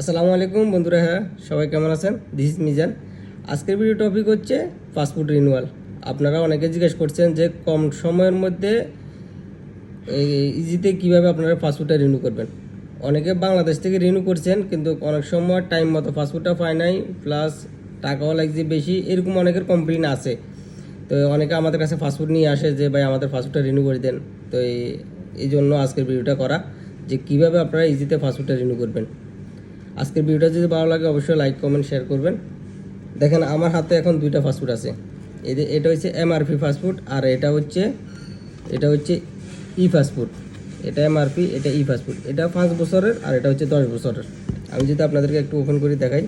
আসসালামু আলাইকুম বন্ধুরা হ্যাঁ সবাই কেমন আছেন? দিস মিজান আজকের ভিডিও টপিক হচ্ছে পাসপোর্ট রিনিউয়াল আপনারা অনেকে জিজ্ঞেস করছেন যে কম সময়ের মধ্যে ইজিতে কীভাবে আপনারা পাসপোর্টটা রিনিউ করবেন? অনেকে বাংলাদেশ থেকে রিনিউ করছেন, কিন্তু অনেক সময় টাইম মতো পাসপোর্টটা পায় নাই প্লাস টাকাও লাগছে বেশি, এরকম অনেকের কমপ্লেন আছে। তো অনেকে আমাদের কাছে পাসপোর্ট নিয়ে আসে যে, ভাই, আমাদের পাসপোর্টটা রিনিউ করে দেন। তো এই জন্য আজকের ভিডিওটা করা, যে কীভাবে আপনারা ইজিতে পাসপোর্টটা রিনিউ করবেন। আজকের ভিডিওটা যদি ভালো লাগে, অবশ্যই লাইক কমেন্ট শেয়ার করবেন। দেখেন, আমার হাতে এখন দুইটা ফাস্টফুড আছে। এদের এটা হচ্ছে এমআরপি ফাস্টফুড আর এটা হচ্ছে এটা হচ্ছে ই ফাস্টফুড এটা এমআরপি এটা ই ফাস্টফুড এটা পাঁচ বছরের আর এটা হচ্ছে দশ বছরের। আমি যদি আপনাদেরকে একটু ওপেন করে দেখাই।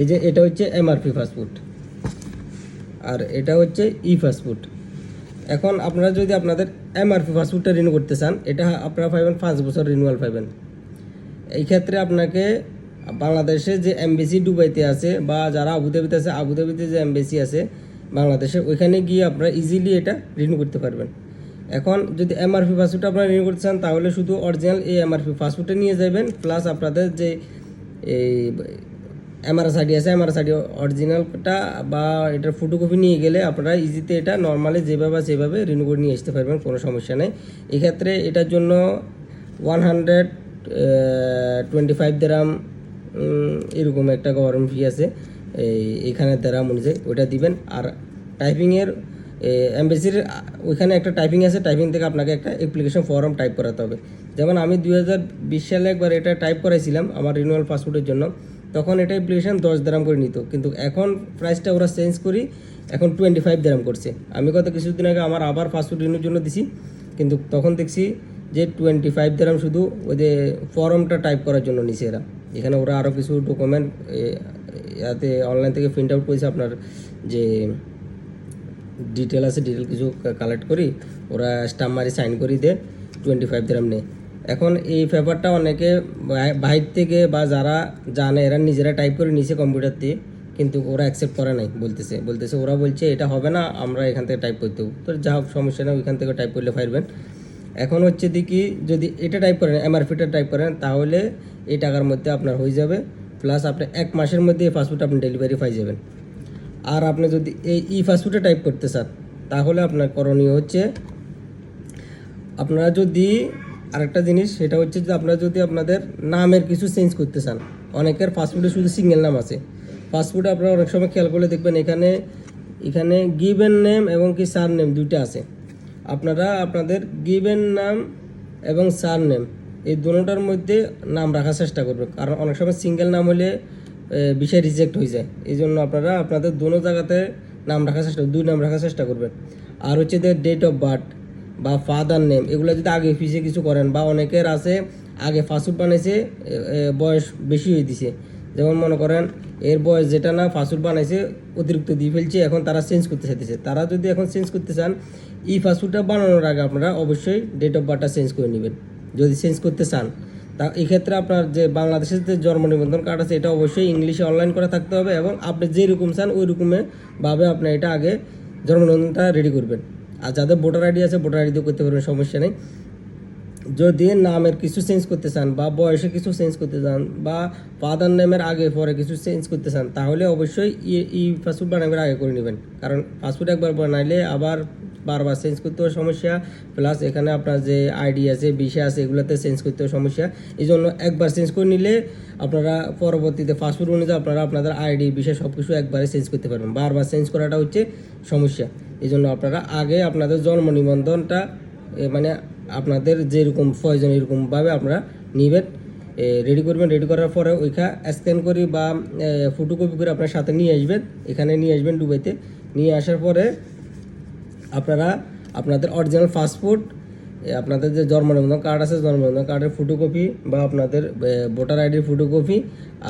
এই যে, এটা হচ্ছে এমআরপি ফাস্টফুড আর এটা হচ্ছে ই ফাস্টফুড এখন আপনারা যদি আপনাদের এমআরপি ফাস্টফুডটা রিনিউ করতে চান, এটা আপনারা পাইবেন পাঁচ বছর রিনিউয়াল পাইবেন। এই ক্ষেত্রে আপনাকে বাংলাদেশে যে এমবেসি দুবাইতে আছে বা যারা আবুধাবিতে আছে আবুধাবিতে যে এমবেসি আছে বাংলাদেশে, ওইখানে গিয়ে আপনারা ইজিলি এটা রিনিউ করতে পারবেন। এখন যদি এমআরপি পাসপোর্ট আপনারা রিনিউ করতে চান, তাহলে শুধু অরিজিনাল এই এমআরপি পাসপোর্টে নিয়ে যাবেন প্লাস আপনাদের যে এই এমআরএস আইডি আছে এমআরএস আইডি অরিজিনালটা বা এটার ফটোকপি নিয়ে গেলে আপনারা ইজিতে এটা নর্মালি যেভাবে সেভাবে রিনিউ করে নিয়ে আসতে পারবেন, কোনো সমস্যা নেই। এক্ষেত্রে এটার জন্য ওয়ান হান্ড্রেড টোয়েন্টি ফাইভ দেরাম এরকম একটা গভর্নমেন্ট ফি আছে। এই, এখানে দেরাম অনুযায়ী ওইটা দিবেন। আর টাইপিংয়ের এমবেসির ওইখানে একটা টাইপিং আছে। টাইপিং থেকে আপনাকে একটা অ্যাপ্লিকেশন ফর্ম টাইপ করাতে হবে। যেমন আমি দু হাজার বিশ সালে একবার এটা টাইপ করাইছিলাম আমার রিনিউয়াল পাসপোর্টের জন্য। তখন এটা অ্যাপ্লিকেশন দশ দেরাম করে নিত। কিন্তু এখন প্রাইসটা ওরা চেঞ্জ করি, এখন টোয়েন্টি ফাইভ দেরাম করছে। আমি গত কিছুদিন আগে আমার আবার পাসপোর্ট রিনিউর জন্য দিছি। কিন্তু তখন দেখছি যে টোয়েন্টি ফাইভ দেরাম শুধু ওই যে ফর্মটা টাইপ করার জন্য নিছে এরা। এখানে ওরা আরও কিছু ডকুমেন্ট এতে অনলাইন থেকে প্রিন্ট আউট করেছে আপনার যে ডিটেল আছে ডিটেল কিছু কালেক্ট করি, ওরা স্টাম্প মারি সাইন করি দে টোয়েন্টি ফাইভ গ্রাম নেই এখন এই পেপারটা অনেকে বাই- বাইর থেকে বা যারা জানে, এরা নিজেরা টাইপ করে নিছে কম্পিউটার দিয়ে, কিন্তু ওরা অ্যাকসেপ্ট করে নাই, বলতেছে। বলতেছে, ওরা বলছে এটা হবে না, আমরা এখান থেকে টাইপ করতে তো যা হোক, সমস্যা নেই, ওইখান থেকে টাইপ করলে পারবেন এখন হচ্ছে দেখি যদি এটা টাইপ করেন এমআরপিটা টাইপ করেন, তাহলে এই টাকার মধ্যে আপনার হয়ে যাবে। প্লাস আপনি এক মাসের মধ্যে এই ফাস্টফুড আপনি ডেলিভারি পাই যাবেন। আর আপনি যদি এই ই ফাস্টফুডে টাইপ করতে চান, তাহলে আপনার করণীয় হচ্ছে, আপনারা যদি আরেকটা জিনিস, সেটা হচ্ছে যে আপনারা যদি আপনাদের নামের কিছু চেঞ্জ করতে চান, অনেকের ফাস্টফুডে শুধু সিঙ্গেল নাম আছে। ফাস্টফুডে আপনারা অনেক সময় খেয়াল করলে দেখবেন এখানে এখানে গিভেন নেম এবং কি সার নেম দুইটা আছে। আপনারা আপনাদের গিভেন নাম এবং সার নেম এই দুটোটার মধ্যে নাম রাখার চেষ্টা করবেন। কারণ অনেক সময় সিঙ্গেল নাম হলে বিষয় রিজেক্ট হয়ে যায়। এই জন্য আপনারা আপনাদের দোনো জায়গাতে নাম রাখার চেষ্টা, দুই নাম রাখার চেষ্টা করবেন। আর হচ্ছে যে ডেট অফ বার্থ বা ফাদার নেম এগুলো যদি আগে পিছিয়ে কিছু করেন বা অনেকের আছে, আগে ফাস্টফুড বানাইছে বয়স বেশি হয়ে দিছে। যেমন মনে করেন, এর বয়স যেটা না ফাস্টফুড বানাইছে, অতিরিক্ত দিয়ে ফেলছে, এখন তারা চেঞ্জ করতে চাইতেছে। তারা যদি এখন চেঞ্জ করতে চান এই ফাস্টফুডটা বানানোর আগে আপনারা অবশ্যই ডেট অফ বার্থটা চেঞ্জ করে নেবেন। যদি চেঞ্জ করতে চান, তা এক্ষেত্রে আপনার যে বাংলাদেশের যে জন্ম নিবন্ধন কার্ড আছে, এটা অবশ্যই ইংলিশে অনলাইন করে থাকতে হবে এবং আপনি যেরকম চান ওই রকমে ভাবে আপনি এটা আগে জন্ম নিবন্ধনটা রেডি করবেন। আর যাদের ভোটার আইডি আছে ভোটার আইডিও করতে পারবেন, সমস্যা নেই। যদি নামের কিছু চেঞ্জ করতে চান বা বয়সে কিছু চেঞ্জ করতে চান বা ফাদার নেমের আগে পরে কিছু চেঞ্জ করতে চান, তাহলে অবশ্যই ই- ই পাসপোর্ট বানাবের আগে করে নেবেন। কারণ পাসপোর্ট একবার বানাইলে আবার বারবার চেঞ্জ করতে হবে সমস্যা প্লাস এখানে আপনার যে আইডি আছে বিষয় আছে, এগুলোতে চেঞ্জ করতে হবে সমস্যা। এই জন্য একবার চেঞ্জ করে নিলে আপনারা পরবর্তীতে পাসপোর্ট অনুযায়ী আপনারা আপনাদের আইডি বিষয় সব কিছু একবারে চেঞ্জ করতে পারবেন। বারবার চেঞ্জ করাটা হচ্ছে সমস্যা। এই জন্য আপনারা আগে আপনাদের জন্ম নিবন্ধনটা মানে আপনাদের যেরকম প্রয়োজন এরকমভাবে আপনারা নেবেন। রেডি করবেন রেডি করার পরে ওইখা স্ক্যান করি বা ফটোকপি করে আপনার সাথে নিয়ে আসবেন। এখানে নিয়ে আসবেন দুবাইতে নিয়ে আসার পরে আপনারা আপনাদের অরিজিনাল পাসপোর্ট আপনাদের যে জন্ম নিবন্ধন কার্ড আছে জন্ম নিবন্ধন কার্ডের ফটোকপি বা আপনাদের ভোটার আইডির ফটোকপি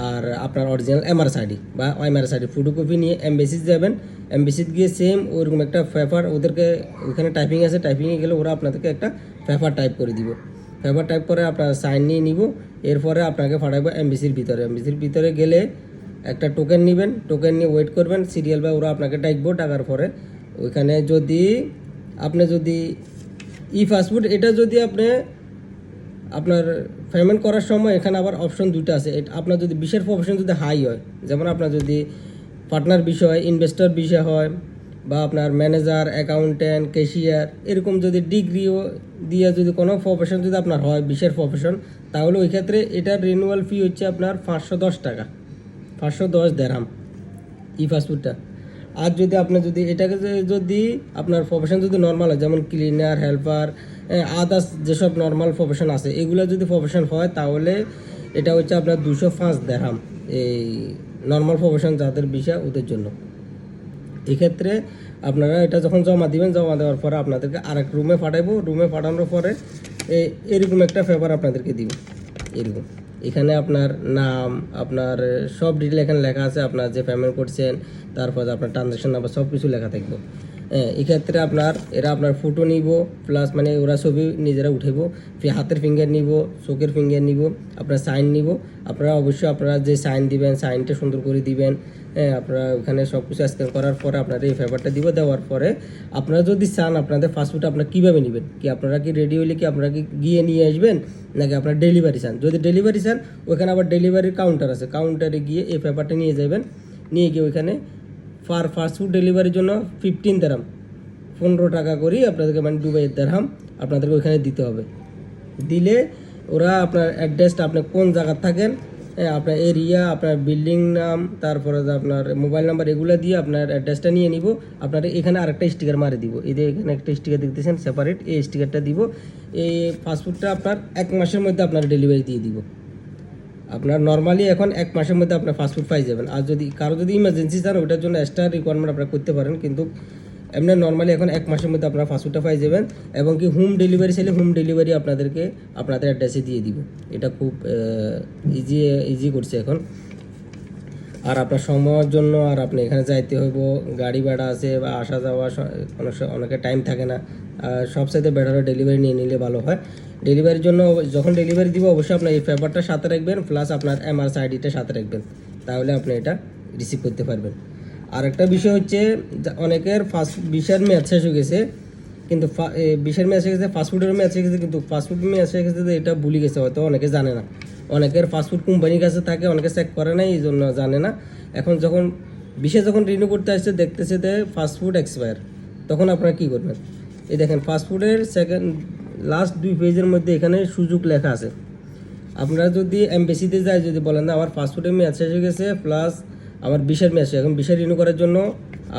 আর আপনার অরিজিনাল এমআরএস আইডি বা এমআরএস আইডি ফটোকপি নিয়ে এমবেসিতে যাবেন। এমবেসিতে গিয়ে সেম ওরকম একটা পেপার ওদেরকে ওখানে টাইপিং আছে টাইপিংয়ে গেলে ওরা আপনাদেরকে একটা পেপার টাইপ করে দিব। পেপার টাইপ করে আপনার সাইন নিয়ে নিব, এরপরে আপনাকে পাঠাবো এমবিসির ভিতরে। এমবিসির ভিতরে গেলে একটা টোকেন নেবেন টোকেন নিয়ে ওয়েট করবেন সিরিয়াল বা ওরা আপনাকে ডাকবো টাকার পরে ওইখানে যদি আপনি যদি ই ফাস্টফুড এটা যদি আপনি আপনার পেমেন্ট করার সময় এখানে আবার অপশন দুটো আছে। আপনার যদি বিশের প্রফেশন যদি হাই হয়, যেমন আপনার যদি পার্টনার বিষয় ইনভেস্টর বিষয় হয়, বা আপনার ম্যানেজার অ্যাকাউন্ট্যান্ট ক্যাশিয়ার এরকম যদি ডিগ্রিও দিয়ে যদি কোনো প্রফেশন যদি আপনার হয় বিশের প্রফেশন তাহলে ওই ক্ষেত্রে এটার রিনিউয়াল ফি হচ্ছে আপনার পাঁচশো দশ টাকা, পাঁচশো দশ দেড়াম ই ফাস্টফুডটা আর যদি আপনার যদি এটাকে যদি আপনার প্রফেশন যদি নর্মাল হয়, যেমন ক্লিনার হেল্পার আদার্স যেসব নর্মাল প্রফেশন আছে, এগুলো যদি প্রফেশন হয়, তাহলে এটা হচ্ছে আপনার দুশো পাঁচ দেড়াম এই নর্মাল প্রফেশন যাদের বিষয় ওদের জন্য। এক্ষেত্রে আপনারা এটা যখন জমা দিবেন, জমা দেওয়ার পরে আপনাদেরকে আরেক রুমে পাঠাইবো। রুমে পাঠানোর পরে এরকম একটা পেপার আপনাদেরকে দিব। এরকম। এখানে আপনার নাম, আপনার সব ডিটেল এখানে লেখা আছে, আপনার যে পেমেন্ট করছেন, তারপর আপনার ট্রানজ্যাকশন নাম্বার সব কিছু লেখা থাকবে। এক্ষেত্রে আপনার, এরা আপনার ফটো নিব প্লাস মানে ওরা ছবি নিজেরা উঠাইব, ফি- হাতের ফিঙ্গার নিব, চোখের ফিঙ্গার নিব, আপনার সাইন নিব। আপনারা অবশ্যই আপনারা যে সাইন দিবেন সাইনটা সুন্দর করে দিবেন হ্যাঁ আপনারা ওখানে সব কিছু স্ক্যান করার পরে আপনারা এই পেপারটা দিব, দেওয়ার পরে আপনারা যদি চান আপনাদের ফাস্টফুড আপনারা কীভাবে নেবেন? কি আপনারা কি রেডি হলে কি আপনারা কি গিয়ে নিয়ে আসবেন? নাকি আপনারা ডেলিভারি চান? যদি ডেলিভারি চান, ওখানে আবার ডেলিভারির কাউন্টার আছে। কাউন্টারে গিয়ে এই পেপারটা নিয়ে যাবেন নিয়ে গিয়ে ওইখানে ফার ফাস্টফুড ডেলিভারির জন্য ফিফটিন দেরাম পনেরো টাকা করি আপনাদেরকে মানে দুবাইয়ের দেড়হাম আপনাদেরকে ওইখানে দিতে হবে। দিলে ওরা আপনার অ্যাড্রেসটা আপনি কোন জায়গায় থাকেন আপনার এরিয়া আপনার বিল্ডিং নাম, তারপরে আপনার মোবাইল নাম্বার এগুলো দিয়ে আপনার অ্যাড্রেসটা নিয়ে নিব। আপনার এখানে আরেকটা স্টিকার মারে দিব। এই যে এখানে একটা স্টিকার দেখতেছেন সেপারেট এই স্টিকারটা দিব। এই ফাস্টফুডটা আপনার এক মাসের মধ্যে আপনার ডেলিভারি দিয়ে দিব। আপনার নর্মালি এখন এক মাসের মধ্যে আপনার ফাস্টফুড পাই যাবেন। আর যদি কারও যদি ইমার্জেন্সি চান ওটার জন্য এক্সট্রা রিকোয়ারমেন্ট আপনারা করতে পারেন। কিন্তু এমনি নর্মালি এখন এক মাসের মধ্যে আপনারা ফাস্টফুডটা পাই যাবেন এবং কি হোম ডেলিভারি চাইলে হোম ডেলিভারি আপনাদেরকে আপনাদের অ্যাড্রেসে দিয়ে দিব। এটা খুব ইজি ইজি করছে এখন। আর আপনার সময়ের জন্য আর আপনি এখানে যাইতে হইব, গাড়ি ভাড়া আছে বা আসা যাওয়া অনেক টাইম থাকে না। সবসাইতে বেটার হয় ডেলিভারি নিয়ে নিলে ভালো হয়। ডেলিভারির জন্য যখন ডেলিভারি দিব অবশ্যই আপনার এই পেপারটা সাথে রাখবেন প্লাস আপনার এমআরস আইডিটা সাথে রাখবেন। তাহলে আপনি এটা রিসিভ করতে পারবেন। আর একটা বিষয় হচ্ছে অনেকের ফার্স্ট বিশার ম্যাচ শেষ হয়ে গেছে। কিন্তু বিশের ম্যাচ গেছে, ফাস্টফুডের ম্যাচ গেছে, কিন্তু ফাস্টফুড ম্যাচ গেছে এটা ভুলে গেছে হয়তো, অনেকে জানে না। অনেকের ফাস্টফুড কোম্পানির কাছে থাকে, অনেকে চেক করে না এই জন্য জানে না। এখন যখন বিশেষ যখন রিনিউ করতে আসছে, দেখতেছে যে ফাস্টফুড এক্সপায়ার তখন আপনারা কী করবেন? এই দেখেন, ফাস্টফুডের সেকেন্ড লাস্ট দুই পেজের মধ্যে এখানে সুযোগ লেখা আছে। আপনারা যদি এমবেসিতে যায়, যদি বলেন না আমার ফাস্টফুডের শেষ হয়ে গেছে প্লাস আমার বিশের শেষ এখন বিশের রিনিউ করার জন্য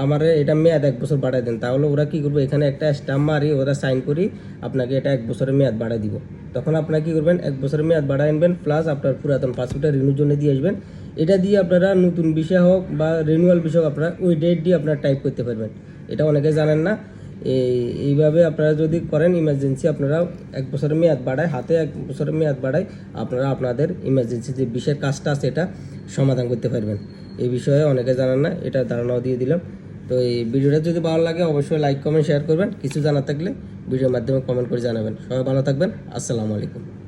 আমার এটা মেয়াদ এক বছর বাড়ায় দেন। তাহলে ওরা কি করবে? এখানে একটা স্টাম্প মারি, ওরা সাইন করি, আপনাকে এটা এক বছরের মেয়াদ বাড়ায় দিব। তখন আপনারা কি করবেন? এক বছরের মেয়াদ বাড়ায় আনবেন প্লাস আপনার পুরাতন পাসপোর্টটা রিনিউর জন্য দিয়ে আসবেন। এটা দিয়ে আপনারা নতুন বিষয় হোক বা রিনিউয়াল বিষয় হোক, আপনারা ওই ডেট দিয়ে আপনারা টাইপ করতে পারবেন। এটা অনেকে জানেন না। এই, এইভাবে আপনারা যদি করেন ইমার্জেন্সি আপনারা এক বছরের মেয়াদ বাড়ায়, হাতে এক বছরের মেয়াদ বাড়ায়, আপনারা আপনাদের ইমার্জেন্সি যে বিশেষ কাজটা আছে, এটা সমাধান করতে পারবেন। এই বিষয়ে অনেকে জানেন না, এটা ধারণাও দিয়ে দিলাম। তো এই ভিডিওটা যদি ভালো লাগে, অবশ্যই লাইক কমেন্ট শেয়ার করবেন। কিছু জানা থাকলে ভিডিওর মাধ্যমে কমেন্ট করে জানাবেন। সবাই ভালো থাকবেন। আসসালামু আলাইকুম।